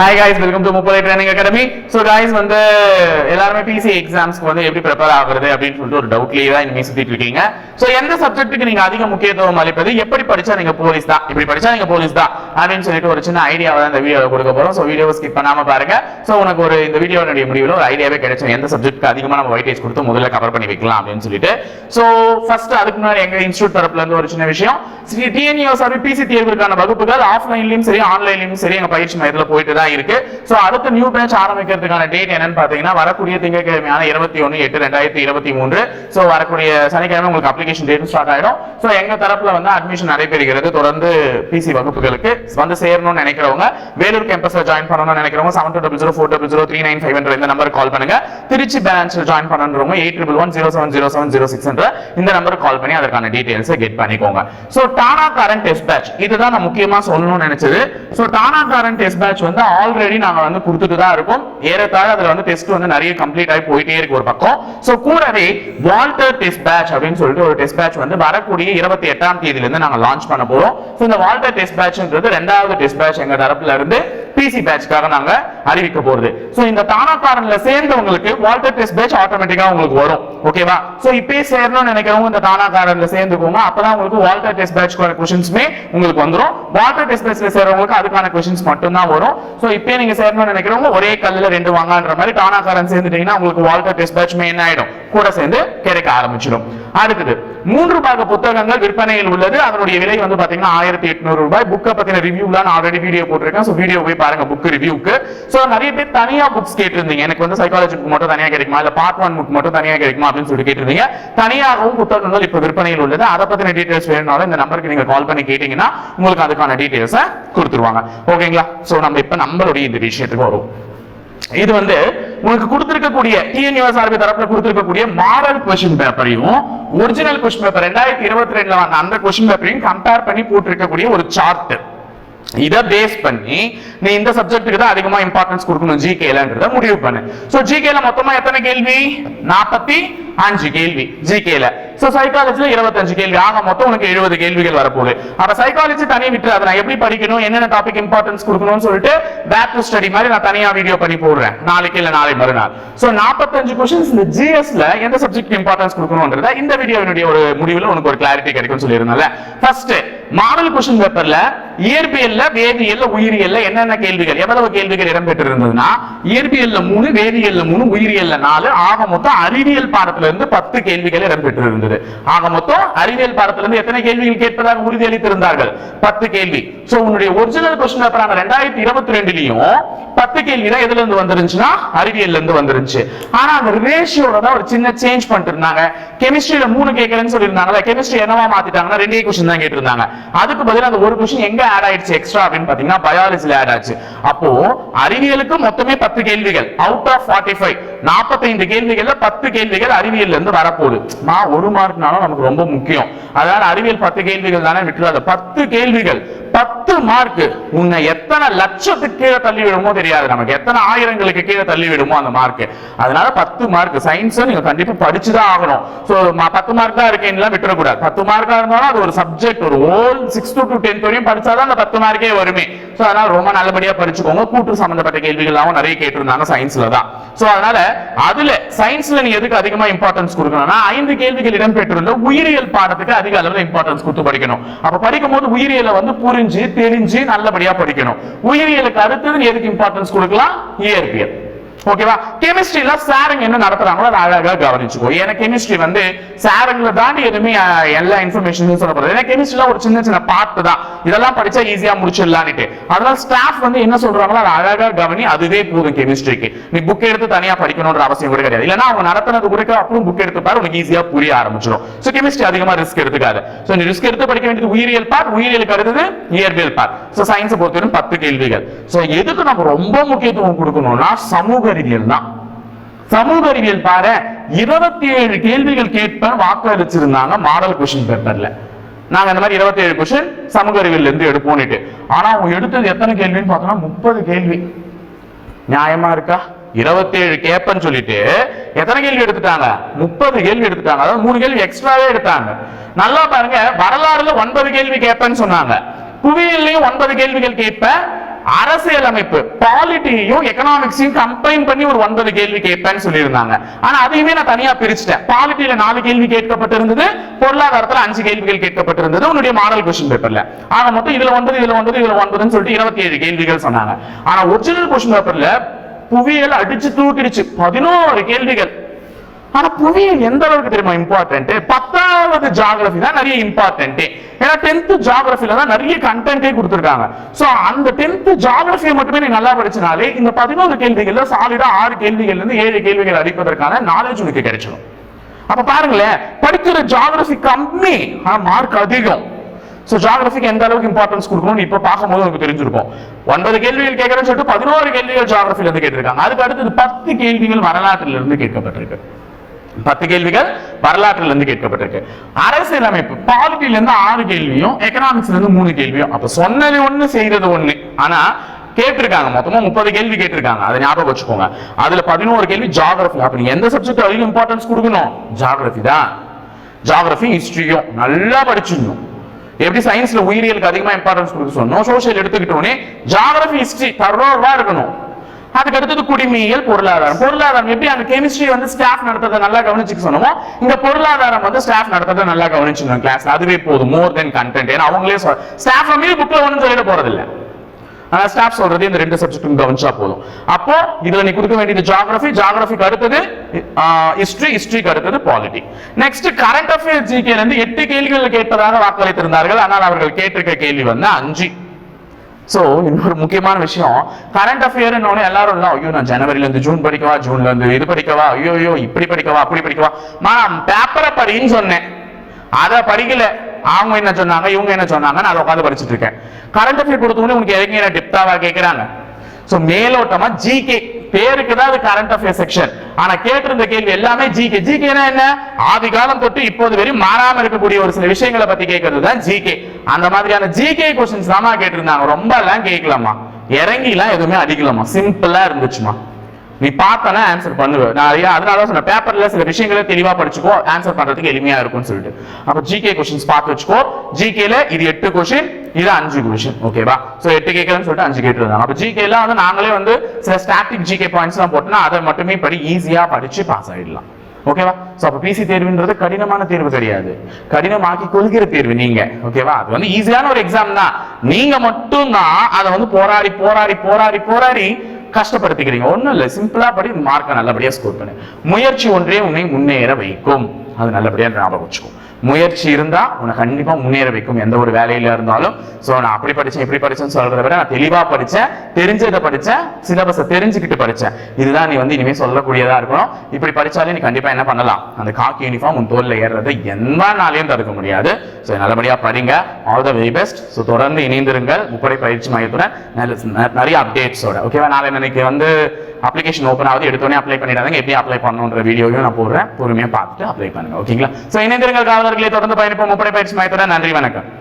Hi guys welcome to முப்பது training academy so guys வந்து எல்லாருமே பிசி எக்ஸாம்ஸ்க்கு வந்து எப்படி ப்ரிப்பேர் ஆகுறது அப்படின்னு சொல்லிட்டு ஒரு டவுட்லேயே தான் இனிமேல் சுத்திட்டு இருக்கீங்க. ஸோ எந்த சப்ஜெக்ட்டுக்கு நீங்க அதிக முக்கியத்துவம் அளிப்பது? எப்படி படிச்சா நீங்க போலீஸ் தான்? இப்படி படிச்சா நீங்க போலீஸ் தான்? அப்படின்னு சொல்லிட்டு ஒரு சின்ன ஐடியாவை தான் இந்த வீடியோவை கொடுக்க போறோம். ஸோ வீடியோவை ஸ்கிப் பண்ணாம பாருங்க. ஸோ உனக்கு ஒரு இந்த வீடியோனுடைய முடிவில் ஒரு ஐடியாவே கிடைச்சோம் எந்த சப்ஜெக்ட்க்கு அதிகமாக நம்ம வைட்டேஜ் கொடுத்து முதல்ல கவர் பண்ணி வைக்கலாம் அப்படின்னு சொல்லிட்டு. ஸோ ஃபர்ஸ்ட் அதுக்கு முன்னாடி எங்க இன்ஸ்டியூட் தரப்புல இருந்து ஒரு சின்ன விஷயம். டிஎன்யூஎஸ்ஆர் பிசி தேர்வுக்கான வகுப்புகள் ஆஃப்லைன்லயும் சரி ஆன்லைன்லயும் சரி எங்க பயிற்சி மையத்தில் போயிட்டு தான் இருக்கு. சோ அடுத்த நியூ பிரான்ச் ஆரம்பிக்கிறதுக்கான டேட் என்னன்னு பாத்தீங்கன்னா வரக்கூடிய திங்கட்கிழமையான இருபத்தி ஒன்னு எட்டு ரெண்டாயிரத்தி இருபத்தி மூன்று. சோ வரக்கூடிய சனிக்கிழமை உங்களுக்கு அப்ளிகேஷன் டேட் ஸ்டார்ட் ஆயிடும். சோ எங்க தரப்புல வந்து அட்மிஷன் நடைபெறுகிறது. தொடர்ந்து பிசி வகுப்புகளுக்கு வந்து சேரணும்னு நினைக்கிறவங்க வேலூர் கேம்பஸ்ல ஜாயின் பண்ணணும்னு நினைக்கிறவங்க seven two double zero four double zero three nine five என்ற இந்த நம்பருக்கு கால் பண்ணுங்க. திருச்சி பிரான்ச்சில் join பண்ணணுன்றவங்க eight triple one zero seven zero seven zero six என்ற இந்த நம்பருக்கு கால் பண்ணி அதற்கான டீடைல்ஸை கெட் பண்ணிக்கோங்க. So Dhana current test batch இதுதான் நான் முக்கியமா சொல்லணும்னு நினைச்சது. சோ டானா கரண்ட் டெஸ்ட் பேட்ச் வந்து ஆல்ரெடி நாங்க வந்து கொடுத்துட்டு தான் இருக்கோம். ஏறத்தாழ அதுல வந்து டெஸ்ட் வந்து நிறைய கம்ப்ளீட் ஆகி போயிட்டே இருக்கு ஒரு பக்கம். ஸோ கூடவே வால்டர் டெஸ்ட் பேட்ச் அப்படின்னு சொல்லிட்டு ஒரு டெஸ்ட் பேட்ச் வந்து வரக்கூடிய இருபத்தி எட்டாம் தேதியில நாங்கள் நாங்க லான்ச் பண்ண போறோம். ஸோ இந்த வால்டர் டெஸ்ட் பேட்ச்ன்றது ரெண்டாவது டெஸ்ட் பேட்ச் எங்க தரப்புல இருந்து பிசி பேட்ச்க்காக நாங்க அறிவிக்க போறது. சோ இந்த தானாக்காரன்ல சேர்ந்தவங்களுக்கு வால்டர் டெஸ்ட் பேட்ச் ஆட்டோமேட்டிக்கா உங்களுக்கு வரும். ஓகேவா சோ இப்பயே சேரணும்னு நினைக்கிறவங்க இந்த தானாக்காரன்ல சேர்ந்துக்கோங்க. அப்பதான் உங்களுக்கு வால்டர் டெஸ்ட் பேட்ச்க்கான கொஸ்டின்ஸ்மே உங்களுக்கு வந்துரும். வால்டர் டெஸ்ட் பேட்ச்ல சேரவங்களுக்கு அதுக்கான கொஸ்டின்ஸ் மட்டும் தான் வரும். சோ இப்பயே நீங்க சேரணும்னு நினைக்கிறவங்க ஒரே கல்லுல ரெண்டு வாங்கன்ற மாதிரி தானாக்காரன் சேர்ந்துட்டீங்கன்னா உங்களுக்கு வால்டர் டெஸ்ட் பேட்ச்மே என்ன ஆயிடும்? கூட சேர்ந்து கிடைக்க ஆரம்பிச்சிடும். அடுத்தது மூன்று பாக புத்தகங்கள் விற்பனையில் உள்ளது. அதனுடைய விலை வந்து பாத்தீங்கன்னா ஆயிரத்தி எட்நூறு ரூபாய். புக்கை பத்தின ரிவ்யூல நான் ஆல்ரெடி வீடியோ போட்டிருக்கேன். சோ வீடியோ போய் பாருங்க புக் ரிவ்யூக்கு சோ நிறைய பேர் தனியா புக்ஸ் கேட்டிருந்தீங்க. எனக்கு வந்து சைக்காலஜி புக் மட்டும் தனியா கிடைக்குமா? இல்ல பார்ட் ஒன் புக் மட்டும் தனியா கிடைக்குமா அப்படின்னு சொல்லி கேட்டிருந்தீங்க. தனியாகவும் புத்தகங்கள் இப்ப விற்பனையில் உள்ளது. அதை பத்தின டீடைல்ஸ் வேணும்னாலும் இந்த நம்பருக்கு நீங்க கால் பண்ணி கேட்டீங்கன்னா உங்களுக்கு அதுக்கான டீடைல்ஸ் கொடுத்துருவாங்க. ஓகேங்களா சோ நம்ம இப்ப நம்மளுடைய இந்த விஷயத்துக்கு வரும் இது வந்து உங்களுக்கு கொடுத்திருக்கக்கூடிய டிஎன்யூஎஸ்ஆர்பி தரப்புல கொடுத்திருக்கக்கூடிய மாடல் கொஸ்டின் பேப்பரையும் ஒரிஜினல் கொஸ்டின் பேப்பர் ரெண்டாயிரத்தி இருபத்தி ரெண்டுல வந்த அந்த கொஸ்டின் பேப்பரையும் கம்பேர் பண்ணி போட்டிருக்கக்கூடிய ஒரு சார்ட் இத பேஸ் பண்ணி நீ இந்த சப்ஜெக்ட்டுக்கு தான் அதிகமா இம்பார்ட்டன்ஸ் கொடுக்கணும் ஜிகேலன்றத முடிவு பண்ணு. சோ ஜிகேல மொத்தமா எத்தனை கேள்வி? நாற்பத்தி அஞ்சு கேள்வி ஜிகேல சோ சைக்காலஜில இருபத்தஞ்சு கேள்வி. ஆக மொத்தம் உனக்கு எழுபது கேள்விகள் வரப்போகுது. அப்ப சைக்காலஜி தனி விட்டு அதை நான் எப்படி படிக்கணும்? என்னென்ன டாபிக் இம்பார்ட்டன்ஸ் கொடுக்கணும்னு சொல்லிட்டு பேக் டு ஸ்டடி மாதிரி நான் தனியா வீடியோ பண்ணி போடுறேன். நாளைக்கு இல்ல நாளை மறுநாள். சோ நாற்பத்தஞ்சு கொஸ்டின்ஸ் இந்த ஜிஎஸ்ல எந்த சப்ஜெக்ட் இம்பார்ட்டன்ஸ் கொடுக்கணும்ன்றத இந்த வீடியோவினுடைய ஒரு முடிவுல உனக்கு ஒரு கிளாரிட்டி கிடைக்கும் சொல்லியிருந்தால ஃபர்ஸ்ட் மாடல் கொஸ்டின் பேப்பர்ல இயற்பியல்ல வேதியியல்ல உயிரியல்ல என்னென்ன கேள்விகள்? எவ்வளவு கேள்விகள் இடம்பெற்றிருந்ததுன்னா இயற்பியல்ல மூணு வேதியியல்ல மூணு உயிரியல்ல நாலு ஆக மொத்தம் அறிவியல் பாடத்துல இருந்து பத்து கேள்விகள் இடம்பெற்றிருந்தது. ஆக மொத்தம் அறிவியல் பாடத்துல இருந்து எத்தனை கேள்விகள் கேட்பதாக உறுதியளித்திருந்தார்கள்? பத்து கேள்வி. சோ உன்னுடைய ஒரிஜினல் கொஸ்டின் பேப்பரான ரெண்டாயிரத்தி இருபத்தி ரெண்டுலயும் பத்து கேள்வி தான் எதுல இருந்து வந்துருந்துச்சுன்னா அறிவியல்ல இருந்து வந்துருந்துச்சு. ஆனா அந்த ரேஷியோட தான் ஒரு சின்ன சேஞ்ச் பண்ணிட்டு இருந்தாங்க. கெமிஸ்ட்ரியில மூணு கேட்கலன்னு சொல்லியிருந்தாங்களா கெமிஸ்ட்ரி என்னவா மாத்திட்டாங்கன்னா ரெண்டே கொஸ்டின் தான் கேட்டிருந்தாங்க. அதுக்கு பதிலா அந்த ஒரு கொஸ்டின் எங்க ஆட் ஆயிடுச்சு எக்ஸ்ட்ரா அப்படின்னு பாத்தீங்கன்னா பயாலஜில ஆட் ஆச்சு. அப்போ அறிவியலுக்கு மொத்தமே பத்து கேள்விகள். அவுட் ஆஃப் ஃபார்ட்டி ஃபைவ் நாற்பத்தைந்து கேள்விகள்ல பத்து கேள்விகள் அறிவியல் இருந்து வரப்போகுது. நான் ஒரு மார்க்னாலும் நமக்கு ரொம்ப முக்கியம். அதனால அறிவியல் பத்து கேள்விகள் தானே விட்டுறாது. பத்து கேள்விகள். பத்து மார்க் உன்னை எத்தனை லட்சத்துக்கு கீழே தள்ளி விடுமோ தெரியாது நமக்கு. எத்தனை ஆயிரங்களுக்கு கீழே தள்ளி விடுமோ அந்த மார்க் அதனால பத்து மார்க் சயின்ஸ் நீங்க கண்டிப்பா படிச்சுதான் ஆகணும். சோ பத்து மார்க் தான் இருக்கேன்லாம் விட்டுறக்கூடாது. பத்து மார்க்கா இருந்தாலும் அது ஒரு சப்ஜெக்ட் ஒரு ஹோல் சிக்ஸ் டு டென்த் வரையும் படிச்சாதான் அந்த பத்து மார்க்கே வருமே. சோ அதனால ரொம்ப நல்லபடியா படிச்சுக்கோங்க. கூட்டு சம்பந்தப்பட்ட கேள்விகள்லாம் நிறைய கேட்டிருந்தாங்க சயின்ஸ்ல தான். சோ அதனால அதுல சயின்ஸ்ல நீ எதுக்கு அதிகமா இம்பார்ட்டன்ஸ் கொடுக்கணும்னா ஐந்து கேள்விகள் இடம்பெற்றிருந்த உயிரியல் பாடத்துக்கு அதிக அளவுல இம்பார்ட்டன்ஸ் கொடுத்து படிக்கணும். அப்ப படிக்கும் போது உயிரியலை வந்து புரிஞ்சு தெரிஞ்சு நல்லபடியா படிக்கணும். உயிரியலுக்கு அடுத்தது எதுக்கு இம்பார்ட்டன்ஸ் கொடுக்கலாம்? இயற்பியல். ஓகேவா கெமிஸ்ட்ரியில சாருங்க என்ன நடத்துறாங்களோ அதை அழகா கவனிச்சுக்கோ. ஏன்னா கெமிஸ்ட்ரி வந்து சாருங்களை தாண்டி எதுவுமே எல்லா இன்ஃபர்மேஷனும் சொல்லப்படுறது ஏன்னா கெமிஸ்ட்ரியில ஒரு சின்ன சின்ன பார்ட் தான். இதெல்லாம் படிச்சா ஈஸியா முடிச்சிடலான்ட்டு அதனால ஸ்டாஃப் வந்து என்ன சொல்றாங்களோ அதை அழகா கவனி. அதுவே போதும் கெமிஸ்ட்ரிக்கு நீ புக் எடுத்து தனியா படிக்கணும்ன்ற அவசியம் கூட கிடையாது. இல்லைன்னா அவங்க நடத்துனது கூட அப்புறம் புக் எடுத்து பாரு உனக்கு ஈஸியா புரிய ஆரம்பிச்சிடும். ஸோ கெமிஸ்ட்ரி அதிகமா ரிஸ்க் எடுத்துக்காது. ஸோ நீ ரிஸ்க் எடுத்து படிக்க வேண்டியது உயிரியல் பார்ட் உயிரியலுக்கு அடுத்தது இயற்பியல் பார்ட் ஸோ சயின்ஸ் பொறுத்தவரைக்கும் பத்து கேள்விகள். ஸோ எதுக்கு நம்ம ரொம்ப முக்கியத்துவம் கொடுக்கணும்னா சமூக அறிவியல் தான். சமூக அறிவியல் பாரு இருபத்தி ஏழு கேள்விகள் கேட்ப வாக்களிச்சிருந்தாங்க மாடல் கொஸ்டின் பேப்பர்ல நாங்க இந்த மாதிரி இருபத்தி ஏழு கொஸ்டின் சமூக அறிவியல் இருந்து எடுப்போம்னுட்டு. ஆனா அவங்க எடுத்தது எத்தனை கேள்வின்னு பார்த்தோம்னா முப்பது கேள்வி. நியாயமா இருக்கா? இருபத்தேழு கேப்பன்னு சொல்லிட்டு எத்தனை கேள்வி எடுத்துட்டாங்க? முப்பது கேள்வி எடுத்துட்டாங்க. அதாவது மூணு கேள்வி எக்ஸ்ட்ராவே எடுத்தாங்க. நல்லா பாருங்க வரலாறுல ஒன்பது கேள்வி கேட்பேன்னு சொன்னாங்க. புவியியல்லையும் ஒன்பது கேள்விகள் கேட்பேன். அரசியலமைப்பு பாலிட்டியையும் எக்கனாமிக்ஸையும் கம்பைன் பண்ணி ஒரு ஒன்பது கேள்வி கேட்பேன்னு சொல்லியிருந்தாங்க. ஆனா அதையுமே நான் தனியா பிரிச்சுட்டேன். பாலிட்டியில நாலு கேள்வி கேட்கப்பட்டிருந்தது பொருளாதாரத்துல அஞ்சு கேள்விகள் கேட்கப்பட்டிருந்தது உன்னுடைய மாடல் கொஸ்டின் பேப்பர்ல ஆக மொத்தம் இதுல ஒன்பது இதுல ஒன்பது இதுல ஒன்பதுன்னு சொல்லிட்டு இருபத்தி ஏழு கேள்விகள் சொன்னாங்க. ஆனா ஒரிஜினல் கொஸ்டின் பேப்பர்ல புவியியல் அடிச்சு தூக்கிடுச்சு. பதினோரு கேள்விகள். ஆனா புவியியல் எந்த அளவுக்கு தெரியுமா இம்பார்ட்டன்ட் பத்தாவது ஜாகிரபி தான் நிறைய இம்பார்ட்டன்ட் ஏன்னா டென்த் ஜாகிரபில தான் நிறைய கண்டென்ட்டே கொடுத்துருக்காங்க. சோ அந்த டென்த் ஜாகிரபியை மட்டுமே நீ நல்லா படிச்சனாலே இந்த பதினோரு கேள்விகள்ல சாலிடா ஆறு கேள்விகள்ல இருந்து ஏழு கேள்விகள் அடிப்பதற்கான நாலேஜ் உங்களுக்கு கிடைச்சிடும் அப்ப பாருங்களேன் படிக்கிற ஜாகிரபி கம்மி ஆனா மார்க் அதிகம். சோ ஜாகிரபிக்கு எந்த அளவுக்கு இம்பார்ட்டன்ஸ் கொடுக்கணும்னு இப்போ பார்க்கும்போது உங்களுக்கு தெரிஞ்சிருக்கும். ஒன்பது கேள்விகள் கேட்கறேன்னு சொல்லிட்டு பதினோரு கேள்விகள் ஜாகிரபில இருந்து கேட்டிருக்காங்க. அதுக்கு அடுத்தது பத்து கேள்விகள் வரலாற்றிலிருந்து கேட்கப்பட்டிருக்கு. பத்து கேள்விகள் வரலாற்றுல இருந்து கேட்கப்பட்டிருக்கு. அரசியலமைப்பு பாலிட்டில இருந்து ஆறு கேள்வியும் எக்கனாமிக்ஸ்ல இருந்து மூணு கேள்வியும். அப்ப சொன்னது ஒண்ணு செய்யறது ஒண்ணு. ஆனா கேட்டிருக்காங்க. மொத்தமா முப்பது கேள்வி கேட்டிருக்காங்க. அதை ஞாபகம் வச்சுக்கோங்க. அதுல பதினோரு கேள்வி ஜாகிரபி அப்ப நீங்க எந்த சப்ஜெக்ட் அதிகம் இம்பார்ட்டன்ஸ் கொடுக்கணும்? ஜாகிரபி தான். ஜாகிரபி ஹிஸ்டரியும் நல்லா படிச்சிடணும். எப்படி சயின்ஸ்ல உயிரியலுக்கு அதிகமா இம்பார்ட்டன்ஸ் கொடுக்க சொன்னோம்? சோசியல் எடுத்துக்கிட்டோன்னே ஜாகிரபி ஹிஸ்டரி தரோவா இருக்கணும். அதுக்கு அடுத்தது குடிமையியல் பொருளாதாரம். பொருளாதாரம் எப்படி? அந்த கெமிஸ்ட்ரி வந்து ஸ்டாஃப் நடத்துறதை நல்லா கவனிச்சுக்க சொன்னோமோ இந்த பொருளாதாரம் வந்து ஸ்டாஃப் நடத்துறதை நல்லா கவனிச்சுக்கணும் கிளாஸ் அதுவே போதும். மோர் தென் கண்டென்ட் ஏன்னா அவங்களே ஸ்டாஃப் மீது புக்ல ஒன்றும் சொல்லிட போறதில்ல. ஆனா ஸ்டாஃப் சொல்றது இந்த ரெண்டு சப்ஜெக்ட்டும் கவனிச்சா போதும். அப்போ இதுல நீ கொடுக்க வேண்டியது ஜியாகிரபி ஜியாகிரபிக்கு அடுத்தது ஹிஸ்டரி ஹிஸ்டரிக்கு அடுத்தது பாலிட்டி நெக்ஸ்ட் கரண்ட் அஃபேர்ஸ் ஜிகேல இருந்து எட்டு கேள்விகள் கேட்பதாக வாக்களித்திருந்தார்கள். ஆனால் அவர்கள் கேட்டிருக்க கேள்வி வந்து அஞ்சு. ஸோ இன்னொரு முக்கியமான விஷயம். கரண்ட் அஃபேர் எல்லாரும் இல்லை ஐயோ நான் ஜனவரிலேருந்து ஜூன் படிக்கவா? ஜூன்லேருந்து இது படிக்கவா? ஐயோ ஐயோ இப்படி படிக்கவா? அப்படி படிக்கவா? நான் பேப்பரை படின்னு சொன்னேன். அதை படிக்கல. அவங்க என்ன சொன்னாங்க? இவங்க என்ன சொன்னாங்க நான் அதை உட்காந்து படிச்சுட்டு இருக்கேன். கரண்ட் அஃபேர் கொடுத்தவொடனே உனக்கு இறங்கிற டிப்டாவா கேட்குறாங்க சோ மேலோட்டமா ஜிகே பேருக்கு தான் அது கரண்ட் அஃபேர் செக்ஷன் ஆனா கேட்டிருந்த கேள்வி எல்லாமே ஜிகே ஜிகேனா என்ன? ஆதி காலம் தொட்டு இப்போது வரை மாறாம இருக்கக்கூடிய ஒரு சில விஷயங்களை பத்தி கேட்கறது தான் ஜிகே அந்த மாதிரியான ஜிகே கொஸ்டின்ஸ் தான் கேட்டிருந்தாங்க. ரொம்ப எல்லாம் கேட்கலாமா இறங்கிலாம் எதுவுமே அடிக்கலாமா சிம்பிளா இருந்துச்சுமா நீ பார்த்தனா ஆன்சர் பண்ணுவ. நான் ஐயா அதனால தான் சொன்ன பேப்பர்ல சில விஷயங்களை தெளிவா படிச்சுக்கோ ஆன்சர் பண்றதுக்கு எளிமையா இருக்கும்னு சொல்லிட்டு. அப்ப ஜிகே கொஸ்டின்ஸ் பார்த்து வச்சுக்கோ. ஜிகேல இது எட்டு கொஸ்டின் இது அஞ்சு கொஸ்டின் ஓகேவா சோ எட்டு கேட்கலன்னு சொல்லிட்டு அஞ்சு கேட்டிருந்தாங்க. அப்ப ஜிகேல வந்து நாங்களே வந்து சில ஸ்டாட்டிக் ஜிகே பாயிண்ட்ஸ் எல்லாம் போட்டோம்னா அதை மட்டுமே படி ஈஸியா படிச்சு பாஸ் ஆயிடலாம். ஓகேவா சோ அப்ப பிசி தேர்வுன்றது கடினமான தேர்வு கிடையாது. கடினமாக்கி கொள்கிற தேர்வு நீங்க. ஓகேவா அது வந்து ஈஸியான ஒரு எக்ஸாம் தான். நீங்க மட்டும் தான் அதை வந்து போராடி போராடி போராடி போராடி கஷ்டப்படுத்திக்கிறீங்க. ஒன்றும் இல்லை. சிம்பிளாக படி மார்க்கை நல்லபடியாக ஸ்கோர் பண்ணு. முயற்சி ஒன்றே உன்னை முன்னேற வைக்கும். அது நல்லபடியாக ஞாபகம் வச்சுக்கும் முயற்சி இருந்தா உன்னை கண்டிப்பா முன்னேற வைக்கும் எந்த ஒரு வேலையில இருந்தாலும். சோ நான் அப்படி படிச்சேன் இப்படி படிச்சேன்னு சொல்றதை விட நான் தெளிவா படிச்சேன் தெரிஞ்சதை படிச்சேன் சிலபஸை தெரிஞ்சுக்கிட்டு படிச்சேன். இதுதான் நீ வந்து இனிமே சொல்லக்கூடியதா இருக்கணும். இப்படி படிச்சாலே நீ கண்டிப்பா என்ன பண்ணலாம்? அந்த காக்கி யூனிஃபார்ம் உன் தோல்ல ஏறுறது எந்த நாளையும் தடுக்க முடியாது. ஸோ நல்லபடியா படிங்க. All the very best so தொடர்ந்து இணைந்திருங்கள். முப்படை பயிற்சி மையத்துடன் நிறைய அப்டேட்ஸோட ஓகேவா நாளை இன்னைக்கு வந்து அப்ளிகேஷன் ஓப்பன் ஆகுது. எடுத்தோடனே அப்ளை பண்ணிடாதீங்க. எப்படி அப்ளை பண்ணணுன்ற வீடியோவையும் நான் போடுறேன். பொறுமையாக பார்த்துட்டு அப்ளை பண்ணுங்க. ஓகேங்களா ஸோ இணைந்திருங்கள் காவலர்களை தொடர்ந்து பயணிப்போம். முப்படை பயிற்சி மையத்துடன் நன்றி வணக்கம்.